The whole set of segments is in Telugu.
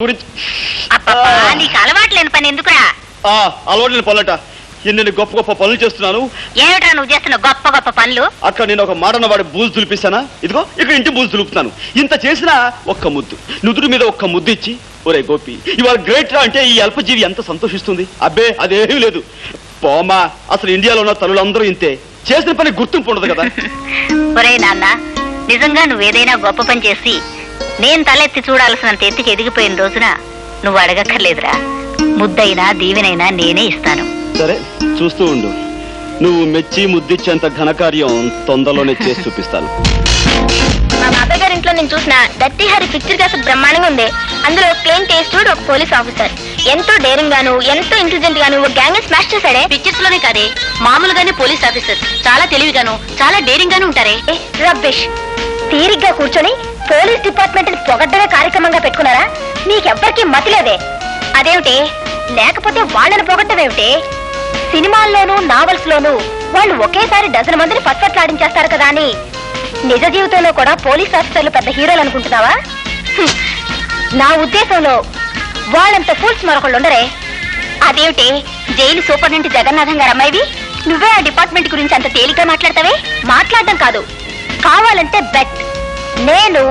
గురించి అబ్బబ్బా, నీకు అలవాట్లేని పని ఎందుకురా? ఆ, అలవాటు పొల్లట ఎన్ని గొప్ప గొప్ప పనులు చేస్తున్నాను. ఏమిట్రా నువ్వు చేస్తున్న గొప్ప గొప్ప పనులు? అక్కడ నేను ఒక మాటన వాడి బూజు దులిపిస్తానా ఇదిగో ఇక్కడ ఇంటి బూజు దులుపుతాను ఇంత చేసినా ఒక్క ముద్దు. నుదురు మీద ఒక్క ముద్దు ఇచ్చి ఒరే గోపి ఇవాళ గ్రేట్ రా అంటే ఈ అల్పజీవి ఎంత సంతోషిస్తుంది? అబ్బే అదేమీ లేదు. పోమా అసలు ఇండియాలో ఉన్న తల్లులందరూ ఇంతే. చేసిన పని గుర్తింపు ఉండదు కదా. ఒరే నాన్న నిజంగా నువ్వేదైనా గొప్ప పని చేసి నేను తలెత్తి చూడాల్సినంత ఎత్తుకి ఎదిగిపోయిన రోజున నువ్వు అడగక్కర్లేదురా. ముద్దైనా దీవెనైనా నేనే ఇస్తాను. సరే చూస్తూ ఉండు. నువ్వు మెచ్చి ముద్దిచ్చేంత ఘనకార్యం తొందరలోనే చేసి చూపిస్తాను. మా బాబాయ్ గారి ఇంట్లో నేను చూసిన దత్తి హరి పిక్చర్ కాస్త బ్రహ్మాండంగా ఉంది. అందులో క్లీన్ టేస్టెడ్ ఒక పోలీస్ ఆఫీసర్. ఎంతో డేరింగ్ గాను ఎంతో ఇంటెలిజెంట్ గాను ఒక గ్యాంగ్ స్మాష్ చేశాడే. పిక్చర్స్లోనే కాదే మామూలుగానే పోలీస్ ఆఫీసర్ చాలా తెలివిగాను చాలా డేరింగ్ గాను ఉంటారే. ఏ, రబ్బిష్. తీరిగ్గా కూర్చొని పోలీస్ డిపార్ట్మెంట్ని కార్యక్రమంగా పెట్టుకున్నారా? మీకెవ్వరికీ మతి లేదే. అదేమిటి? లేకపోతే వాళ్ళని పొగడ్డమేమిటి సినిమాల్లోనూ నావల్స్ లోనూ వాళ్ళు ఒకేసారి డజన్ మందిని ఫట్ఫట్లాడించేస్తారు కదా అని. నిజ జీవితంలో కూడా పోలీస్ ఆఫీసర్లు పెద్ద హీరోలు అనుకుంటున్నావా? నా ఉద్దేశంలో వాళ్ళంత ఫూల్స్ మరొకళ్ళు ఉండరే. అదేమిటి? జైలు సూపరింటెండెంట్ జగన్నాథం గారు అమ్మాయివి? నువ్వే ఆ డిపార్ట్మెంట్ గురించి అంత తేలిగ్గా మాట్లాడతావే? మాట్లాడడం కాదు. కావాలంటే బెట్. నేను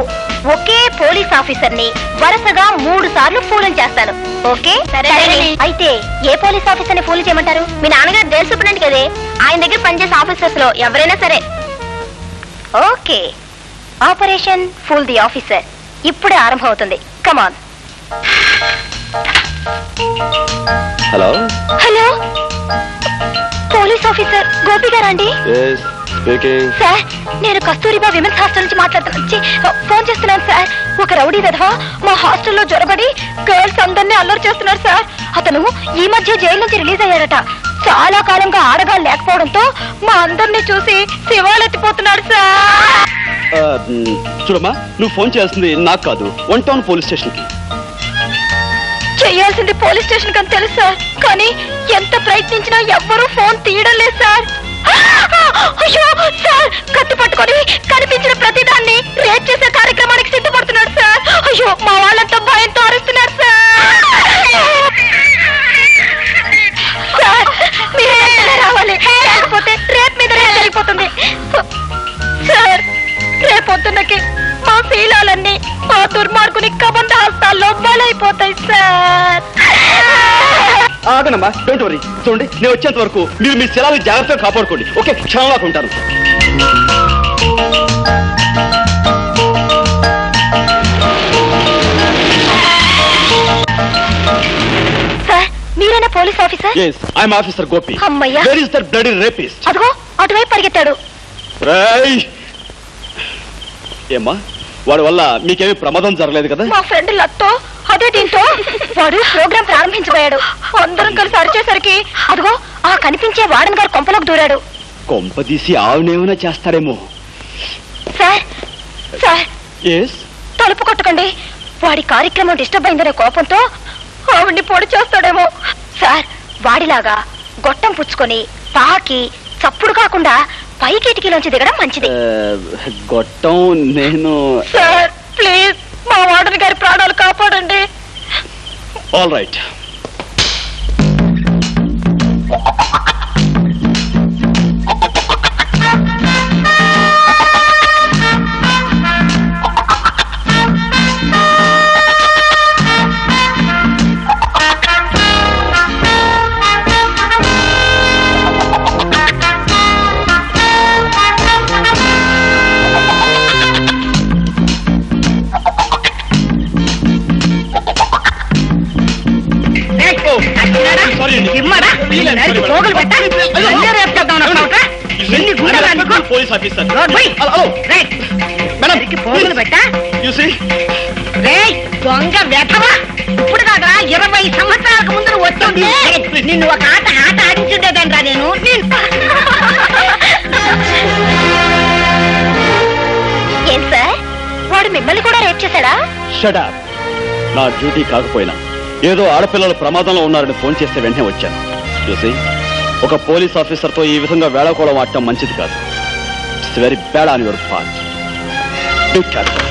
ఒకే పోలీస్ ఆఫీసర్ని వరుసగా మూడు సార్లు ఫూలం చేస్తాను. ఓకే. అయితే ఏ పోలీస్ ఆఫీసర్ని ఫూల్ చేయమంటారు? మీ నాన్నగారు జైలు సూపరింటెండెంట్ కదే. ఆయన దగ్గర పనిచేసే ఆఫీసర్స్లో ఎవరైనా సరే. Okay. Operation fool the officer. ఇప్పుడే ఆరంభం అవుతుంది come on hello hello police officer Gopi గారా అండి? స్పీకింగ్ సార్ నేను కస్తూరిబా విమెన్స్ హాస్టల్ నుంచి మాట్లాడుతున్నాను ఛీ, ఫోన్ చేస్తున్నాను సార్. ఒక రౌడీ విధవ మా హాస్టల్లో జొరబడి గర్ల్స్ అందరినీ అల్లరి చేస్తున్నారు సార్. అతను ఈ మధ్య జైలు నుంచి రిలీజ్ అయ్యారట చాలా కాలంగా ఆడగాళ్ళు లేకపోవడంతో మా అందరినీ చూసి శివాలెత్తిపోతున్నాడు సార్. చూడమ్మా నువ్వు ఫోన్ చేస్తుంది నాకు కాదు వన్ టౌన్ పోలీస్ స్టేషన్కి చేయాల్సింది పోలీస్ స్టేషన్ కని తెలుసు సార్. కానీ ఎంత ప్రయత్నించినా ఎవ్వరూ ఫోన్ తీయడం రేపొద్దున్నకి మా శీలాలన్నీ మా దుర్మార్గుని కబంధ హస్తాల్లో బలైపోతాయి సార్. ఆగనమ్మా డోంట్ వరీ చూడండి నేను వచ్చేంత వరకు మీరు మీ శిలాలు జాగ్రత్తగా కాపాడుకోండి. ఓకే క్షణంలో ఉంటాను సార్ మీరేనా police officer? Yes I am officer Gopi. అమ్మయ్యా. Where is that bloody rapist అదిగో అటువైపు పరిగెత్తాడు. రేయ్ ఏమ్మా? వాడి వల్ల మీకేమీ ప్రమాదం జరగలేదు కదా? మా ఫ్రెండ్ లత్తో అదే దీంతో వాడు ప్రోగ్రాం ప్రారంభించబోయాడు. అందరం కలిసి అరిచేసరికి అదిగో ఆ కనిపించే వార్డెన్ గారు కొంపలోకి దూరాడు. కొంపదీసి ఆవునేమైనా చేస్తాడేమో సార్ సార్. ఎస్ తలుపు కొట్టకండి. వాడి కార్యక్రమం డిస్టర్బ్ అయిందనే కోపంతో ఆవిడ్ని పొడి చేస్తాడేమో. సార్ వాడిలాగా గొట్టం పుచ్చుకొని పాకి చప్పుడు కాకుండా పై కిటికీలోంచి దిగడం మంచిది. గొట్టం నేను సార్ ప్లీజ్ మా వార్డెన్ గారి ప్రాణాలు కాపాడండి. All right police officer madam పెట్టా? రేయ్, దొంగ వెధవా. ఇప్పుడు కాదురా ఇరవై సంవత్సరాలకు ముందు వచ్చుంటే నిన్ను ఒక ఆట ఆట ఆడించుండేదండ్రా నేను. ఏం సార్? వాడు మిమ్మల్ని కూడా రేప్ చేశాడా? షట్ అప్ నా డ్యూటీ కాకపోయినా. ఏదో ఆడపిల్లలు ప్రమాదంలో ఉన్నారని ఫోన్ చేస్తే వెంటనే వచ్చాను. చూసి ఒక పోలీస్ ఆఫీసర్తో ఈ విధంగా వేళకోళం ఆడటం మంచిది కాదు. severi bel anıyorum Fatih. Dükkan.